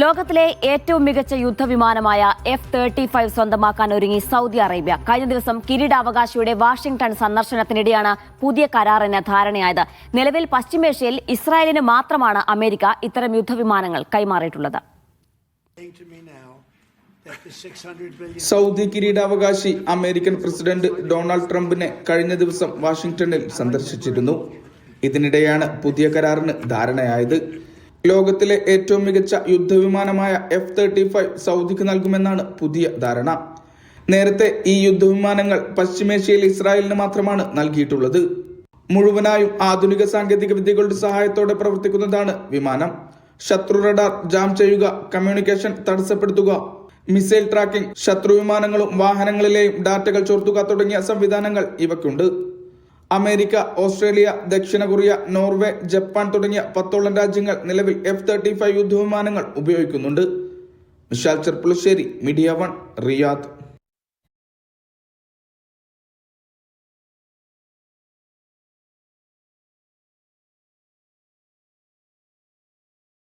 ലോകത്തിലെ ഏറ്റവും മികച്ച യുദ്ധവിമാനമായ എഫ് തേർട്ടി ഫൈവ് സ്വന്തമാക്കാൻ ഒരുങ്ങി സൗദി അറേബ്യ. കഴിഞ്ഞ ദിവസം കിരീടാവകാശിയുടെ വാഷിംഗ്ടൺ സന്ദർശനത്തിനിടെയാണ് പുതിയ കരാറിന് ധാരണയായത്. നിലവിൽ പശ്ചിമേഷ്യയിൽ ഇസ്രായേലിന് മാത്രമാണ് അമേരിക്ക ഇത്തരം യുദ്ധവിമാനങ്ങൾ കൈമാറിയിട്ടുള്ളത്. saying to me now that the 600 billion Saudi കിരീടാവകാശി അമേരിക്കൻ പ്രസിഡന്റ് ഡൊണാൾഡ് ട്രംപിനെ കഴിഞ്ഞ ദിവസം വാഷിംഗ്ടണിൽ സന്ദർശിച്ചിരുന്നു. ഇതിനിടെയാണ് പുതിയ കരാറിന് ധാരണയായത്. ലോകത്തിലെ ഏറ്റവും മികച്ച യുദ്ധവിമാനമായ എഫ് തേർട്ടി ഫൈവ് സൗദിക്ക് നൽകുമെന്നാണ് പുതിയ ധാരണ. നേരത്തെ ഈ യുദ്ധവിമാനങ്ങൾ പശ്ചിമേഷ്യയിൽ ഇസ്രായേലിന് മാത്രമാണ് നൽകിയിട്ടുള്ളത്. മുഴുവനായും ആധുനിക സാങ്കേതിക വിദ്യകളുടെ സഹായത്തോടെ പ്രവർത്തിക്കുന്നതാണ് വിമാനം. ശത്രു റഡാർ ജാം ചെയ്യുക കമ്മ്യൂണിക്കേഷൻ തടസ്സപ്പെടുത്തുക മിസൈൽ ട്രാക്കിംഗ് ശത്രു വിമാനങ്ങളും വാഹനങ്ങളിലെയും ഡാറ്റകൾ ചോർത്തുക തുടങ്ങിയ സംവിധാനങ്ങൾ ഇവയ്ക്കുണ്ട് അമേരിക്ക ഓസ്ട്രേലിയ ദക്ഷിണ കൊറിയ നോർവേ ജപ്പാൻ തുടങ്ങിയ പത്തോളം രാജ്യങ്ങൾ നിലവിൽ എഫ് തേർട്ടി ഫൈവ് യുദ്ധവിമാനങ്ങൾ ഉപയോഗിക്കുന്നുണ്ട്. Vishal Cherpulassery media one Riyadh.